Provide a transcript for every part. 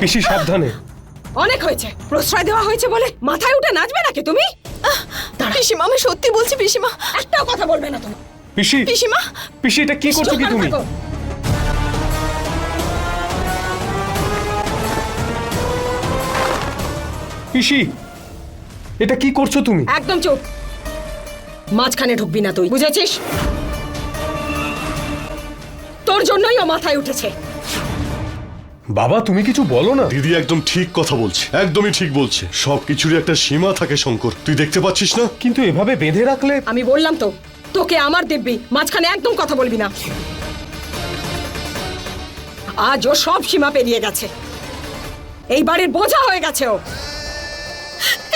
পিসি সাবধানে। অনেক হয়েছে। প্রশ্রয় দেওয়া হয়েছে বলে মাথায় উঠে নাচবে নাকি তুমি? পিসিমা আমি সত্যি বলছি পিসিমা। একটাও কথা বলবে না তুমি। পিসি পিসিমা পিসি এটা কি করছ কি তুমি? পিসি এটা কি করছ তুমি? একদম চুপ। মাঝখানে ঢুকবি না তুই বুঝেছিস? তোর জন্যই ও মাথায় উঠেছে। বাবা তুমি কিছু বলো না। দিদি একদম ঠিক কথা বলছে একদমই ঠিক বলছে। সব কিছুরই একটা সীমা থাকে শঙ্কর। তুই দেখতে পাচ্ছিস না? কিন্তু এভাবে বেঁধে রাখলে আমি বললাম তো তোকে আমার দিব্যি মাঝখানে একদম কথা বলবি না। আজ ও সব সীমা পেরিয়ে গেছে। এই বাড়ির বোঝা হয়ে গেছে ও।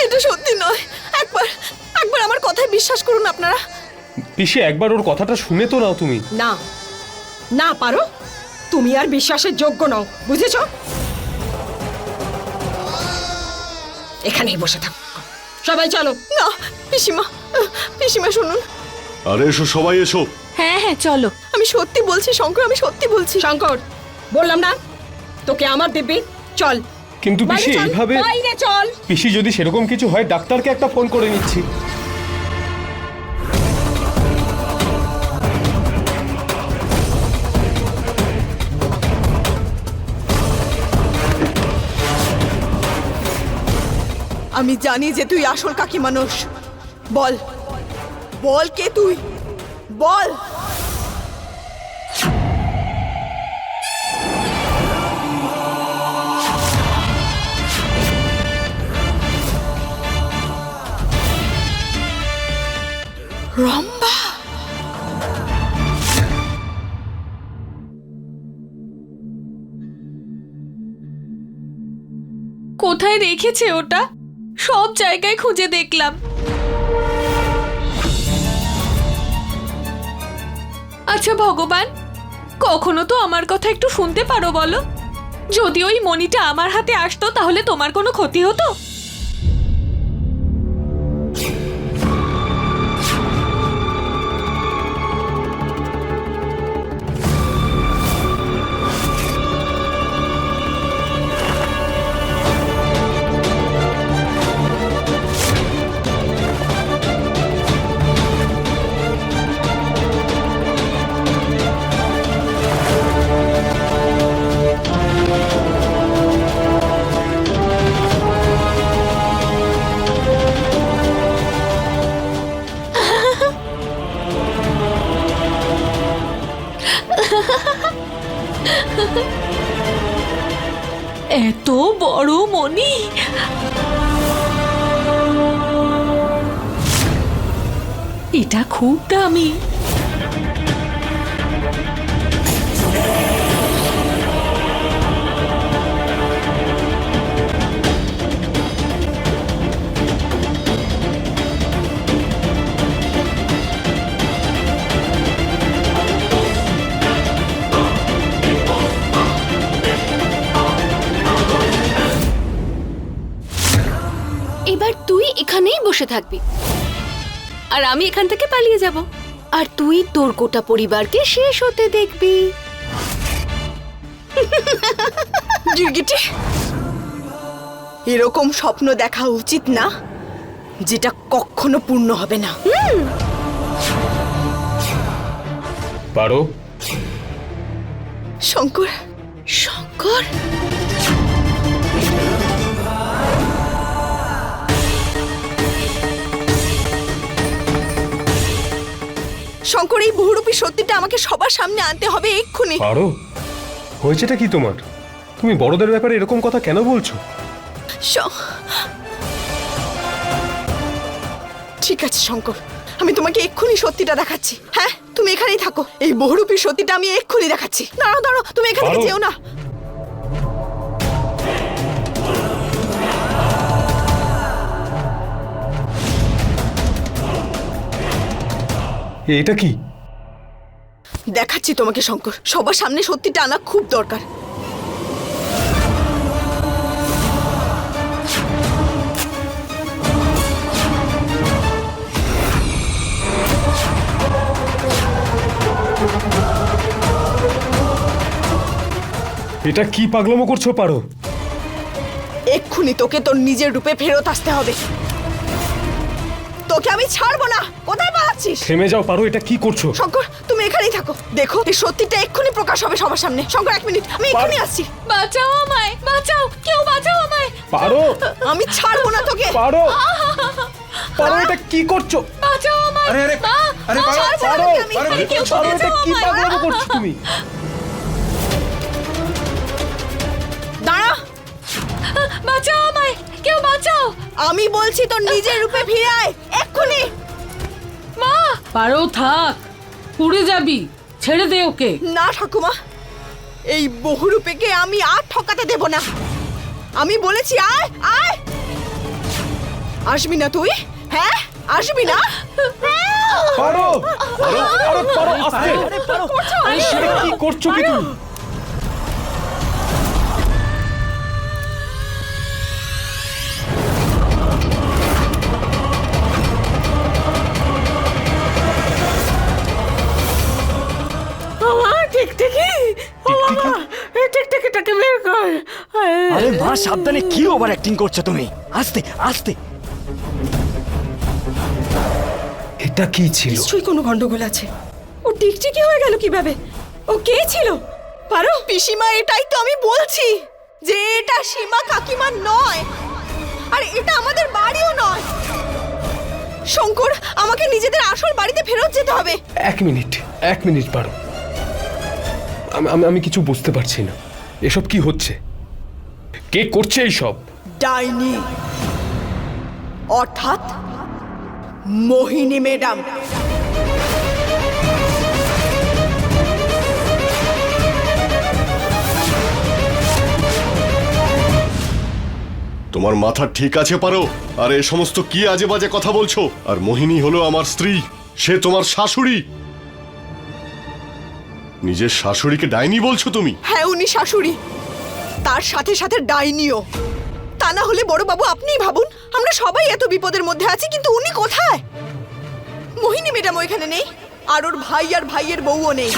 এটা সত্যি নয়। একবার একবার আমার কথায় বিশ্বাস করুন আপনারা। পিসি একবার ওর কথাটা শুনে তো নাও তুমি। না না পারো। তুমি আর বিশ্বাসের যোগ্য নও বুঝেছ? এখানেই বসে থাক। সবাই চলো। না পিসিমা পিসিমা শুনুন। আরে এসো সবাই এসো। হ্যাঁ হ্যাঁ চলো। আমি সত্যি বলছি শঙ্কর আমি সত্যি বলছি। শঙ্কর বললাম না? তোকে আমার দিব্যি চল। কিন্তু পিসি এইভাবে বাইরে চল। পিসি যদি সেরকম কিছু হয় ডাক্তারকে একটা ফোন করে নিচ্ছি। আমি জানি যে তুই আসল কাকি মানুষ। বল। বল কে তুই? বল। রম্বা। কোথায় রেখেছে ওটা? সব জায়গায় খুঁজে দেখলাম। আচ্ছা ভগবান, কখনো তো আমার কথা একটু শুনতে পারো বলো। যদি ওই মণিটা আমার হাতে আসতো তাহলে তোমার কোনো ক্ষতি হতো? বসে থাকবি। আর আমি এখান থেকে পালিয়ে যাব। আর তুই তোর গোটা পরিবারকে শেষ হতে দেখবি। গিরগিটি এরকম স্বপ্ন দেখা উচিত না যেটা কখনো পূর্ণ হবে না। পারো। শঙ্কর। শঙ্কর? শঙ্কর এই বহুরূপী সত্যিটা আমাকে সবার সামনে আনতে হবে এক্ষুনি। পারো? হয়েছেটা কি তোমার? তুমি বড়দের ব্যাপারে এরকম কথা কেন বলছো? ঠিক আছে শঙ্কর। আমি তোমাকে এক্ষুনি সত্যিটা দেখাচ্ছি। হ্যাঁ তুমি এখানেই থাকো। এই বহুরূপী সত্যিটা আমি এক্ষুনি দেখাচ্ছি। দাঁড়াও দাঁড়ো তুমি এখানে যেও না। এটা কি? দেখাচ্ছি তোমাকে শঙ্কর। সবার সামনে সত্যিটা আনা খুব দরকার। এটা কি পাগলামো করছ পারো? এক্ষুনি তোকে তোর নিজের রূপে ফেরত আসতে হবে। তোকে আমি ছাড়বো না। কোথায় পালাচ্ছিস থেমে যাও পারো এটা কি করছ? শঙ্কর তুমি এখানেই থাকো। দেখো এই সত্যিটা এক্ষুনি প্রকাশ হবে সবার সামনে। শঙ্কর এক মিনিট আমি এক্ষুনি আসছি। বাঁচাও আমায় বাঁচাও কেউ বাঁচাও আমায়। পারো। আমি ছাড়বো না তোকে। পারো। পারো এটা কি করছ? বাঁচাও আমায়। আরে, আরে, আরে, পারো, পারো আরে, কেউ পারো এটা কি। পাগলামো করছ তুমি? দাঁড়া। বাঁচাও আমায় কেউ বাঁচাও। আমি বলছি তোর নিজের রূপে ফিরে আয় এক্ষুনি। পারো থাক পুড়ে যাবি ছেড়ে দে ওকে। না ঠাকুমা এই বহুরূপেকে আমি আর ঠকাতে দেব না। আমি বলেছি আয় আয়। আসবি না তুই? হ্যাঁ আসবি না? পারো পারো পারো আস্তে। কি করছ কি তুমি? মা সাবধানে কি ওভার অ্যাক্টিং করছ তুমি? আস্তে আস্তে। এটা কি ছিল? নিশ্চয়ই কোনো গন্ডগোল আছে। ও টিকটিকি হয়ে গেল কীভাবে? ও কে ছিল? পারো? পিসিমা এটাই তো আমি বলছি যে এটা সীমা কাকিমা নয়। আর এটা আমাদের বাড়িও নয়। শঙ্কর আমাকে নিজেদের আসল বাড়িতে ফেরত যেতে হবে। এক মিনিট এক মিনিট পারো। আমি আমি- আমি কিছু বুঝতে পারছি না। এসব কি হচ্ছে? কে করছে এইসব? ডাইনি। অর্থাৎ মোহিনী ম্যাডাম। তোমার মাথা ঠিক আছে পারো? আর এ সমস্ত কি আজে বাজে কথা বলছো? আর মোহিনী হলো আমার স্ত্রী। সে তোমার শাশুড়ি। নিজের শাশুড়িকে ডাইনি বলছো তুমি? হ্যাঁ উনি শাশুড়ি। তার সাথে সাথে ডাইনিও। তা না হলে বড় বাবু, আপনিই ভাবুন, আমরা সবাই এত বিপদের মধ্যে আছি, কিন্তু উনি কোথায়? মোহিনী ম্যাডাম ওইখানে নেই, আর ওর ভাই আর ভাইয়ের বউও নেই।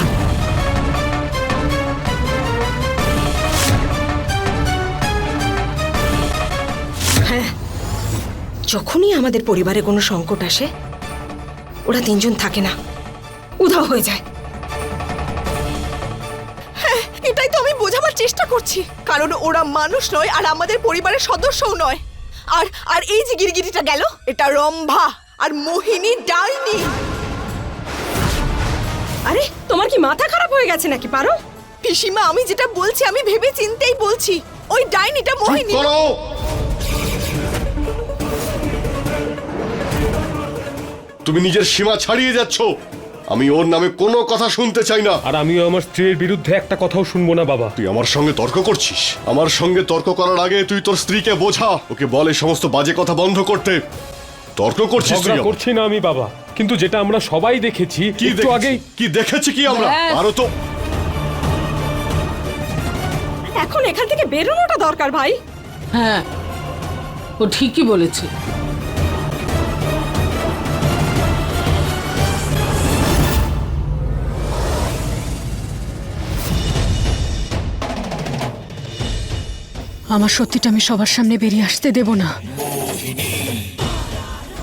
যখনই আমাদের পরিবারে কোনো সংকট আসে, ওরা তিনজন থাকে না, উধাও হয়ে যায়। চেষ্টা করছি। কারণ ওরা মানুষ নয় আর আমাদের পরিবারের সদস্যও নয়। আর আর এই যে গিরগিটিটা গেল এটা রম্ভা আর মোহিনী ডাইনি। আরে তোমার কি মাথা খারাপ হয়ে গেছে নাকি পারো? পিসিমা আমি যেটা বলছি আমি ভেবে চিন্তেই বলছি। ওই ডাইনিটা মোহিনী। তুমি নিজের সীমা ছাড়িয়ে যাচ্ছ। আমি ওর নামে কোনো কথা শুনতে চাই না। আর আমিও আমার স্ত্রীর বিরুদ্ধে একটা কথাও শুনব না বাবা। তুই আমার সঙ্গে তর্ক করছিস? আমার সঙ্গে তর্ক করার আগে তুই তোর স্ত্রীকে বোঝা। ওকে বলে সমস্ত বাজে কথা বন্ধ করতে। তর্ক করছিস তুই ঝগড়া আমার। করছি না আমি বাবা। কিন্তু যেটা আমরা সবাই দেখেছি কি একটু দেখেছি? আগেই কি দেখেছি কি আমরা? ব্যাস। আরও তো এখন এখান থেকে বেরোনোটা দরকার ভাই। হ্যাঁ ও ঠিকই বলেছে। আমার সত্যিটা আমি সবার সামনে বেরিয়ে আসতে দেব না।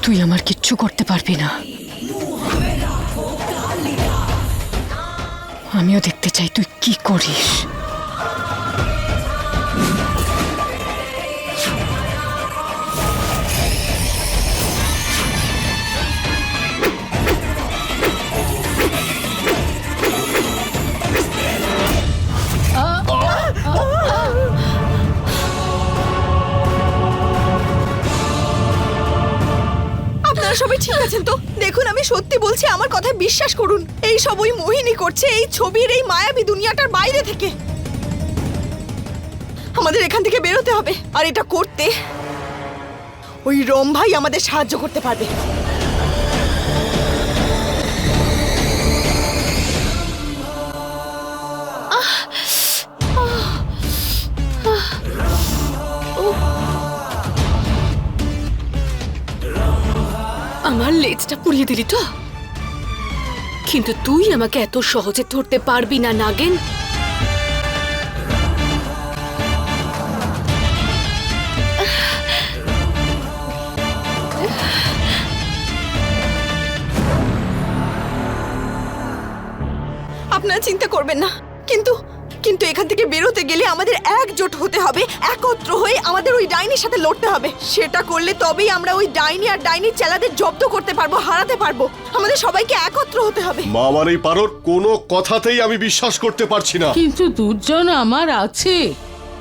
তুই আমার কিচ্ছু করতে পারবি না। আমিও দেখতে চাই তুই কি করিস। আপনারা সবাই ঠিক আছেন তো? দেখুন, আমি সত্যি বলছি, আমার কথা বিশ্বাস করুন। এই সব ওই মোহিনী করছে, এই ছবির এই মায়াবী দুনিয়াটার বাইরে থেকে। আমাদের এখান থেকে বেরোতে হবে, আর এটা করতে ওই রম ভাই আমাদের সাহায্য করতে পারবে। তেজটা পুড়িয়ে দিলি তো। কিন্তু তুই আমাকে এত সহজে ধরতে পারবি না, নাগেন। আপনারা চিন্তা করবেন না, কিন্তু কিন্তু এখান থেকে বেরোতে গেলে আমাদের একজোট হতে হবে একত্র হয়ে আমাদের ওই ডাইনির সাথে লড়তে হবে। সেটা করলে তবেই আমরা ওই ডাইনি আর ডাইনির চেলাদের জব্দ করতে পারব হারাতে পারব। আমাদের সবাইকে একত্র হতে হবে। মা আমার এই পারোর কোনো কথাতেই আমি বিশ্বাস করতে পারছি না। কিন্তু দুর্জন আমার আছে।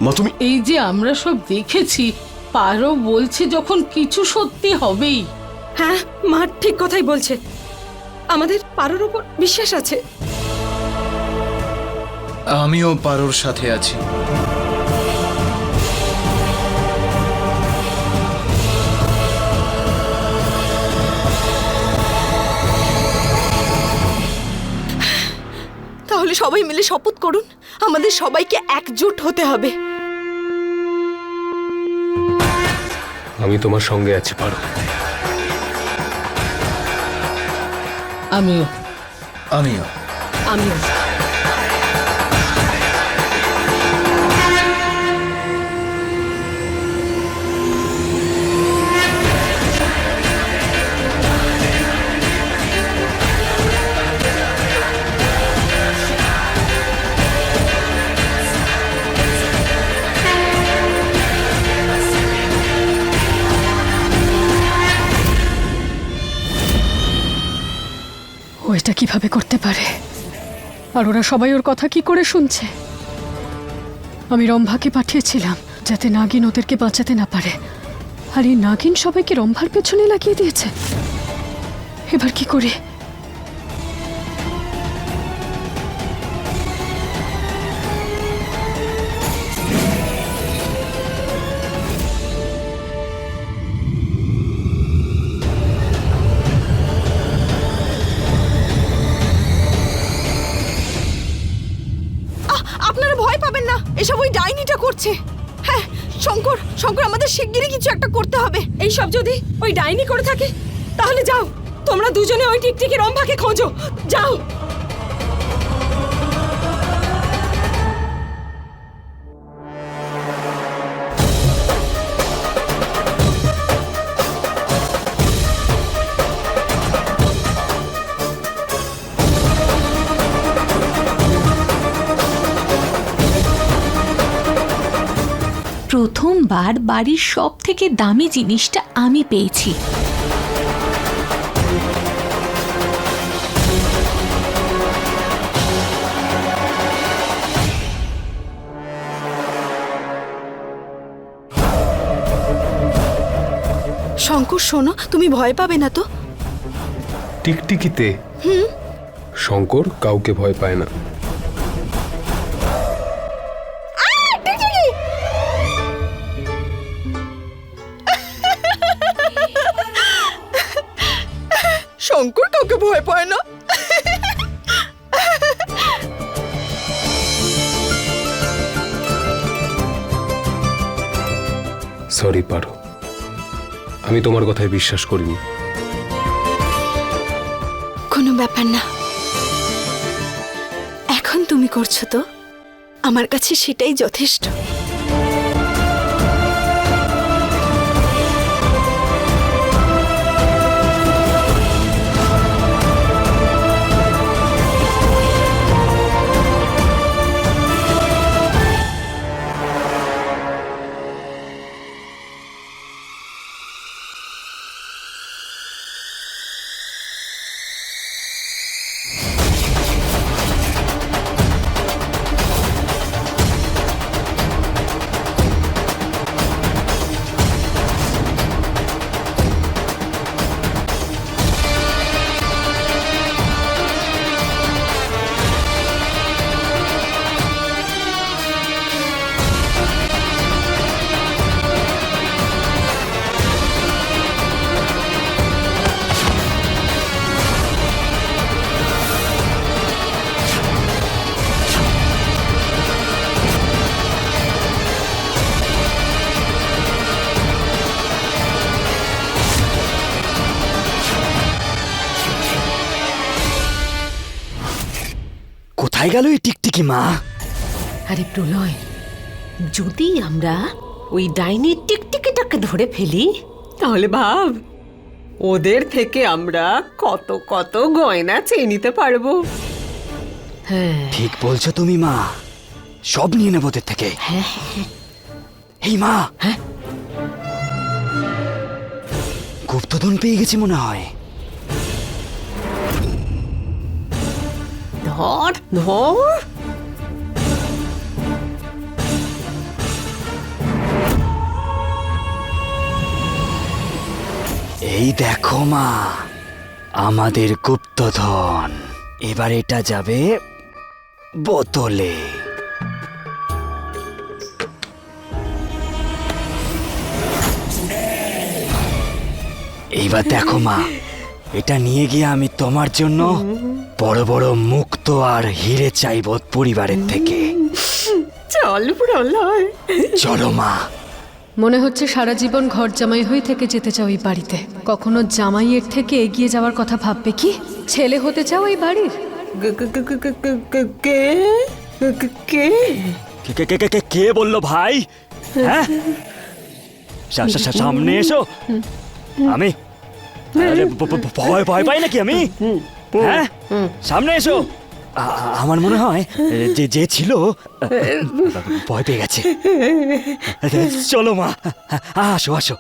মা তুমি এই যে আমরা সব দেখেছি পারো বলছে যখন কিছু সত্যি হবেই। হ্যাঁ মা ঠিক কথাই বলছে। আমাদের পারোর উপর বিশ্বাস আছে। আমিও পারোর সাথে আছি। তাহলে সবাই মিলে শপথ করুন আমাদের সবাইকে একজোট হতে হবে। আমি তোমার সঙ্গে আছি পারো। আমিও। আমিও। আমিও। ও এটা কীভাবে করতে পারে? আর ওরা সবাই ওর কথা কি করে শুনছে? আমি রম্ভাকে পাঠিয়েছিলাম যাতে নাগিন ওদেরকে বাঁচাতে না পারে। আর এই নাগিন সবাইকে রম্ভার পেছনে লাগিয়ে দিয়েছে। এবার কি করি? ডাইনিটা করছে। হ্যাঁ শঙ্কর শঙ্কর, আমাদের শিগগিরই কিছু একটা করতে হবে। এই সব যদি ওই ডাইনি করে থাকে, তাহলে যাও, তোমরা দুজনে ওই টিকটিকি রম্ভাকে খোঁজো। যাও। প্রথমবার বাড়ির সব থেকে দামি জিনিসটা আমি পেয়েছি। শঙ্কর শোনো তুমি ভয় পাবে না তো? টিকটিকিতে? শঙ্কর কাউকে ভয় পায় না। আমি তোমার কথায় বিশ্বাস করিনি। কোনো ব্যাপার না। এখন তুমি করছ তো? আমার কাছে সেটাই যথেষ্ট। টিকটিকি মা আরে প্রলয় যদি আমরা ওই ডাইনির টিকটিকিটাকে ধরে ফেলি তাহলে ভাব ওদের থেকে আমরা কত কত গয়না চেয়ে নিতে পারব। হ্যাঁ। ঠিক বলছো তুমি মা। সব নিয়ে নেব ওদের থেকে। এই মা। হ্যাঁ? গুপ্তধন পেয়ে গেছি মনে হয়। ধর ধর। এই দেখো মা আমাদের গুপ্তধন। এবার এটা যাবে বোতলে। এইবার দেখো মা এটা নিয়ে গিয়ে আমি তোমার জন্য বড় বড় মুক্ত আর হিরে চাইব পরিবারের থেকে। চল প্রলয়। চলো মা। মনে হচ্ছে সারা জীবন ঘর জামাই হয়ে থেকে যেতে চাও এই বাড়িতে কখনো জামাইয়ের থেকে এগিয়ে যাওয়ার কথা ভাববে কি ছেলে হতে চাও এই বাড়ির কে কে কে কে বলল ভাই সামনে এসো আমি ভয় ভয় পাই নাকি আমি হ্যাঁ সামনে এসো আমার মনে হয় যে যে ছিল ভয় পেয়ে গেছে। চলো মা আসো আসো।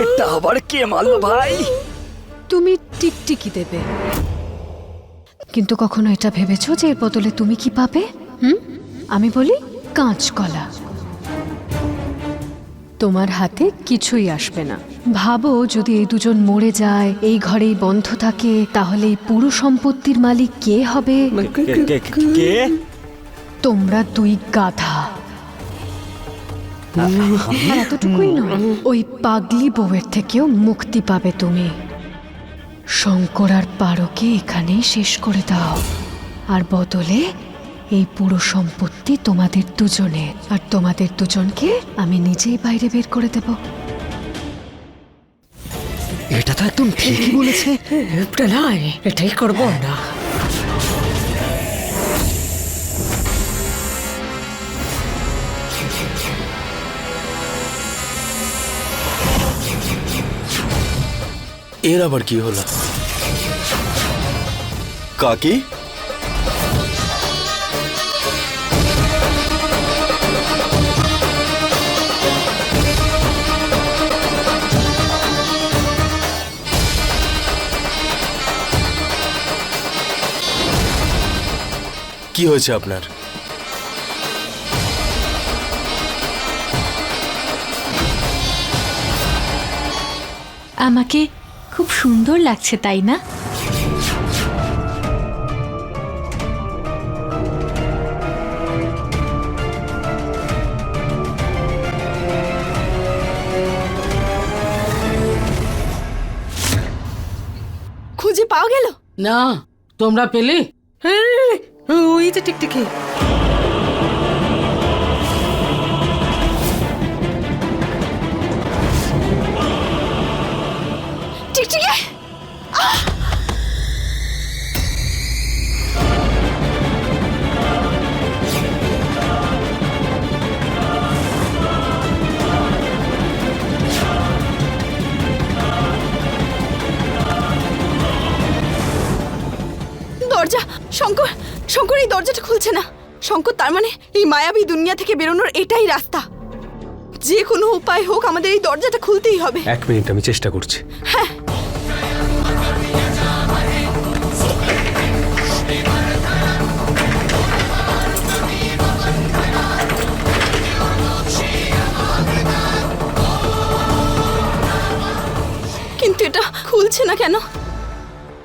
এটা আবার কে মারলো ভাই? তুমি টিকটিকি দেবে। কিন্তু কখনো এটা ভেবেছো যে এর বদলে তুমি কি পাবে? হুম? আমি বলি কাঁচকলা। তোমার হাতে কিছুই আসবে না। ভাবো যদি এই দুজন মরে যায় এই ঘরেই বন্ধ থাকে তাহলে এই পুরো সম্পত্তির মালিক কে হবে? কে- তোমরা দুই গাধা। এতটুকুই নয় ওই পাগলি বউয়ের থেকেও মুক্তি পাবে তুমি। শঙ্কর আর পারোকে এখানেই শেষ করে দাও। আর বদলে এই পুরো সম্পত্তি তোমাদের দুজনের। আর তোমাদের দুজনকে আমি নিজেই বাইরে বের করে দেব। এটা তো একদম ঠিকই বলেছে। প্রলয় এটাই করব আমরা। এর আবার কি হলো? কাকি? কি হয়েছে আপনার? আমাকে খুব সুন্দর লাগছে তাই না? খুঁজে পাওয়া গেল? না তোমরা পেলে? हुई थी टिकटिकी? দরজাটা না। শঙ্কর তার মানে এই মায়াবী দুনিয়া থেকে বেরোনোর এটাই রাস্তা। যে কোনো উপায় হোক আমাদের এই দরজাটা খুলতেই হবে। এক মিনিট আমি চেষ্টা করছি। হ্যাঁ। কিন্তু এটা খুলছে না কেন?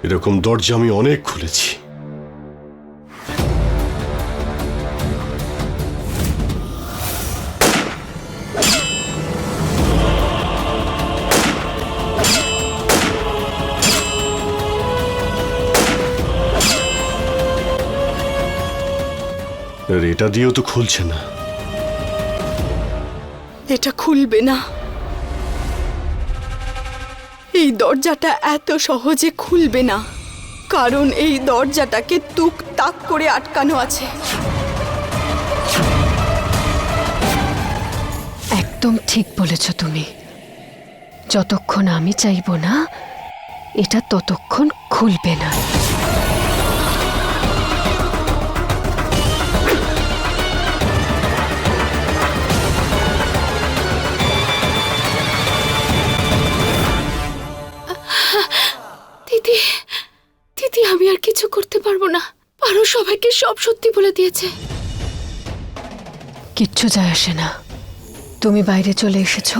এরকম দরজা আমি অনেক খুলেছি। এটা দিয়েও তো খুলছে না। এটা খুলবে না। এই দরজাটা এত সহজে খুলবে না। কারণ এই দরজাটাকে তুক তাক করে আটকানো আছে। একদম ঠিক বলেছ তুমি। যতক্ষণ আমি চাইব না এটা ততক্ষণ খুলবে না। পারব না। পারো সবাইকে সব সত্যি বলে দিয়েছে। কিচ্ছু যায় আসে না। তুমি বাইরে চলে এসেছ,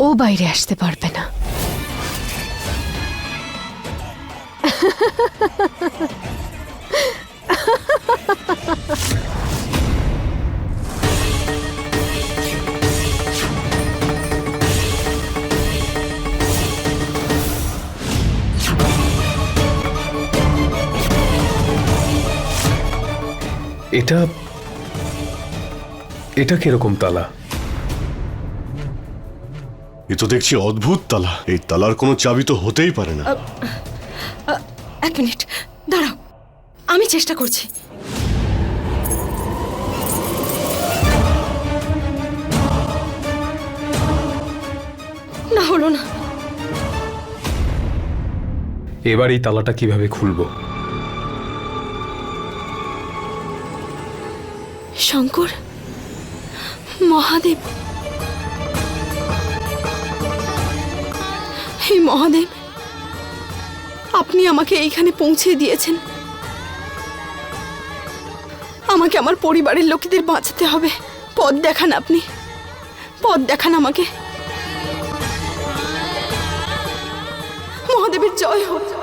ও বাইরে আসতে পারবে না। এটা এটা কীরকম তালা? এ তো দেখছি অদ্ভুত তালা। এই তালার কোনো চাবি তো হতেই পারে না। এক মিনিট দাঁড়াও। আমি চেষ্টা করছি। না হলো না। এবার এই তালাটা কীভাবে খুলবো? শঙ্কর, মহাদেব। হে মহাদেব, আপনি আমাকে এইখানে পৌঁছে দিয়েছেন। আমাকে আমার পরিবারের লোকেদের বাঁচাতে হবে। পথ দেখান আপনি। পথ দেখান আমাকে। মহাদেবের জয় হোক।